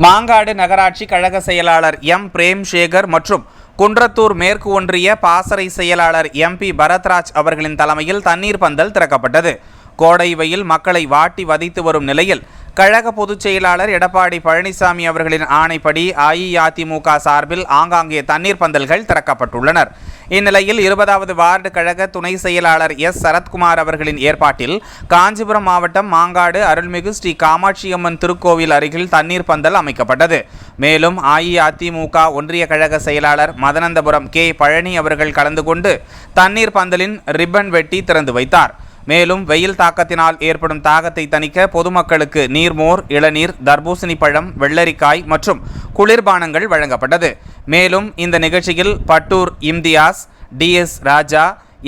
மாங்காடு நகராட்சி கழக செயலாளர் எம். பிரேம் சேகர் மற்றும் குன்றத்தூர் மேற்கு ஒன்றிய பாசறை செயலாளர் எம்பி பரத்ராஜ் அவர்களின் தலைமையில் தண்ணீர் பந்தல் திறக்கப்பட்டது. கோடை வெயில் மக்களை வாட்டி வதைத்து வரும் நிலையில் கழக பொதுச் செயலாளர் எடப்பாடி பழனிசாமி அவர்களின் ஆணைப்படி அஇஅதிமுக சார்பில் ஆங்காங்கே தண்ணீர் பந்தல்கள் திறக்கப்பட்டுள்ளனர். இந்நிலையில் இருபதாவது வார்டு கழக துணை செயலாளர் எஸ். சரத்குமார் அவர்களின் ஏற்பாட்டில் காஞ்சிபுரம் மாவட்டம் மாங்காடு அருள்மிகு ஸ்ரீ காமாட்சியம்மன் திருக்கோவில் அருகில் தண்ணீர் பந்தல் அமைக்கப்பட்டது. மேலும் அஇஅதிமுக ஒன்றிய கழக செயலாளர் மதனந்தபுரம் கே. பழனி அவர்கள் கலந்து கொண்டு தண்ணீர் பந்தலின் ரிப்பன் வெட்டி திறந்து வைத்தார். மேலும் வெயில் தாக்கத்தினால் ஏற்படும் தாகத்தை தணிக்க பொதுமக்களுக்கு நீர்மோர் இளநீர் தர்பூசணி பழம் வெள்ளரிக்காய் மற்றும் குளிர்பானங்கள் வழங்கப்பட்டது. மேலும் இந்த நிகழ்ச்சியில் Pattur Imtiyaz TS Raja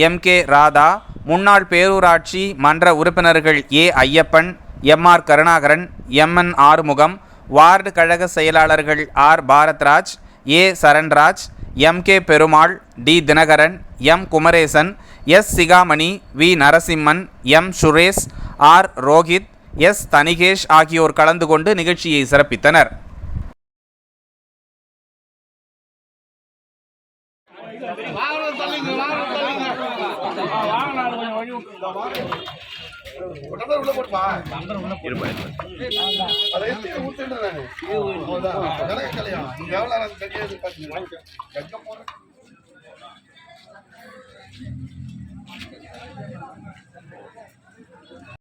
M K Radha முன்னாள் பேரூராட்சி மன்ற உறுப்பினர்கள் A Ayyappan M R Karunakaran M N Arumugam ward கழக செயலாளர்கள் R Bharathraj A Saranraj M K Perumal T Dhinakaran M Kumaresan S Sigamani V Narasimhan M Suresh R Rohit S Thanikesh ஆகியோர் கலந்து கொண்டு நிகழ்ச்சியை சிறப்பித்தனர். டம்ளர் உள்ள போட்டுப்பா. அதை எடுத்து ஊத்துன்றேன்